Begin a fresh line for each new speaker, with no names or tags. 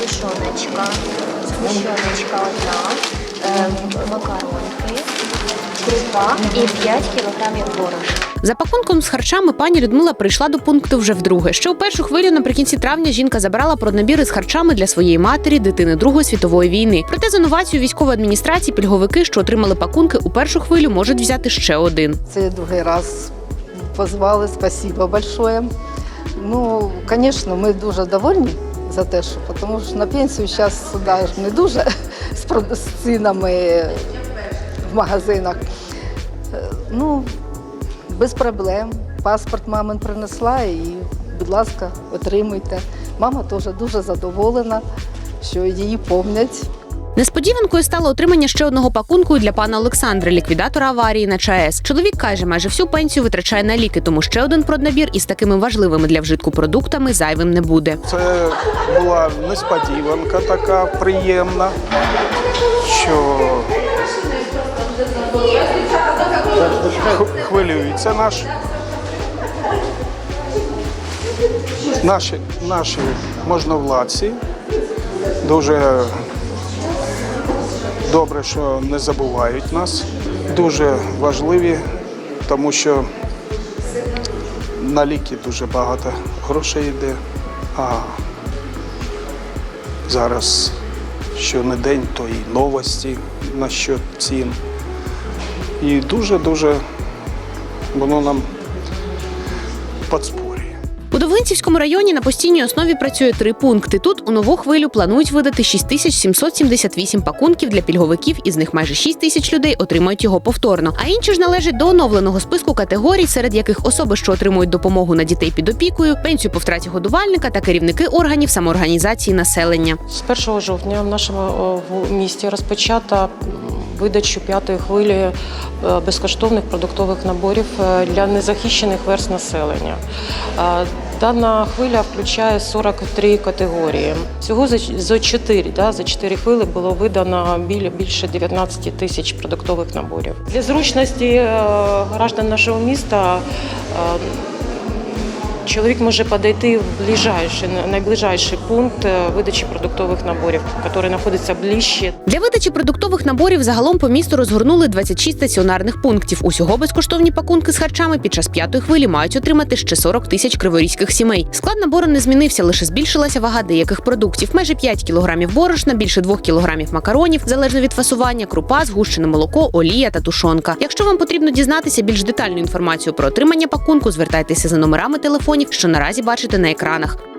тушоночка, згущеночка одна, е, макаронки, крупа і 5 кілограмів борошна.
За пакунком з харчами пані Людмила прийшла до пункту вже вдруге. Ще у першу хвилю наприкінці травня жінка забрала проднабіри з харчами для своєї матері, дитини Другої світової війни. Проте за новацію військової адміністрації пільговики, що отримали пакунки у першу хвилю, можуть взяти ще один.
Це другий раз позвали. Спасибо большое. Ну, звісно, ми дуже довольні за те, що тому що на пенсію зараз да, не дуже з цінами в магазинах. Е, Ну, без проблем. Паспорт мамин принесла і, будь ласка, отримуйте. Мама теж дуже задоволена, що її помнять.
Несподіванкою стало отримання ще одного пакунку для пана Олександра, ліквідатора аварії на ЧАЕС. Чоловік каже, майже всю пенсію витрачає на ліки, тому ще один проднабір із такими важливими для вжитку продуктами зайвим не буде.
Це була несподіванка така приємна, що хвилюється наш. Наші, наші можновладці дуже добре, що не забувають нас. Дуже важливі, тому що на ліки дуже багато грошей йде. А зараз що не день, то і новості насчет цін. І дуже-дуже воно нам подспорює.
У районі на постійній основі працює три пункти. Тут у нову хвилю планують видати 6778 пакунків для пільговиків, із них майже 6 тисяч людей отримають його повторно. А інші ж належать до оновленого списку категорій, серед яких особи, що отримують допомогу на дітей під опікою, пенсію по втраті годувальника та керівники органів самоорганізації населення.
З 1 жовтня в нашому місті розпочата видачу п'ятої хвилі е, безкоштовних продуктових наборів е, для незахищених верст населення. Дана хвиля включає 43 категорії. Всього за, за 4, да, за 4 хвилі було видано більше 19 тисяч продуктових наборів. Для зручності е, граждан нашого міста е, Чоловік може подойти в ближайший, найближайший пункт е, видачі продуктових наборів, який знаходиться ближче
Для видачі продуктових наборів загалом по місту розгорнули 26 стаціонарних пунктів. Усього безкоштовні пакунки з харчами під час п'ятої хвилі мають отримати ще 40 тисяч криворізьких сімей. Склад набору не змінився, лише збільшилася вага деяких продуктів. Майже 5 кілограмів борошна, більше 2 кілограмів макаронів, залежно від фасування, крупа, згущене молоко, олія та тушонка. Якщо вам потрібно дізнатися більш детальну інформацію про отримання пакунку, звертайтеся за номерами телефонів, що наразі бачите на екранах.